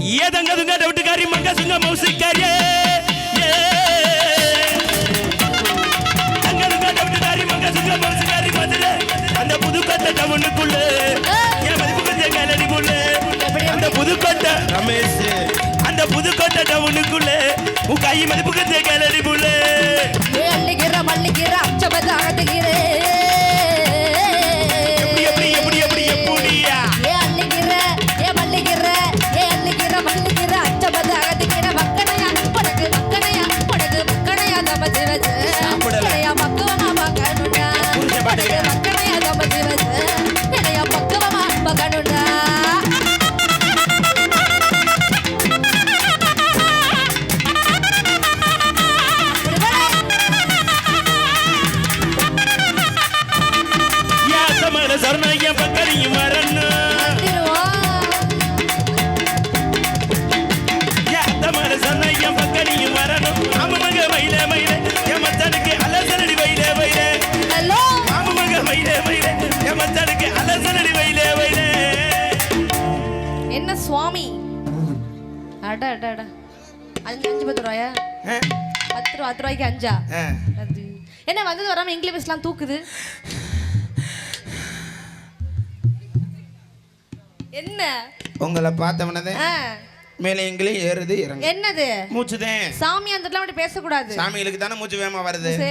ஏதங்க துங்க டவுட்டுக்காரி மங்க சுங்க மவுசிக்காரியே. ஏ. அங்க துங்க டவுட்டுக்காரி மங்க சுங்க மவுசிக்காரி மதுரை. அந்த புதுக்கோட்டை டவுனுக்குள்ள. என் மதிப்பு கொஞ்சம் கேலடி புள்ள அந்த புதுக்கோட்டை ரமேஷ். அந்த புதுக்கோட்டை டவுனுக்குள்ள. உன் கை மதிப்பு கொஞ்சம் கேலடி சரணம் என் பக்கரையும் வரணும் அட அட அட அஞ்சு அஞ்சு பத்து ரூபாயா பத்து ரூபா பத்து ரூபாய்க்கு அஞ்சா அது என்ன வந்தது வராம இங்கிலீஷ்லாம் தூக்குது என்ன உங்களை பார்த்தவனதே மேலே எங்களே ஏறுது இறங்கு என்னது மூச்சுதேன் சாமி அந்த மட்டும் பேசக்கூடாது சாமிகளுக்கு தானே மூச்சு வேகமா வருது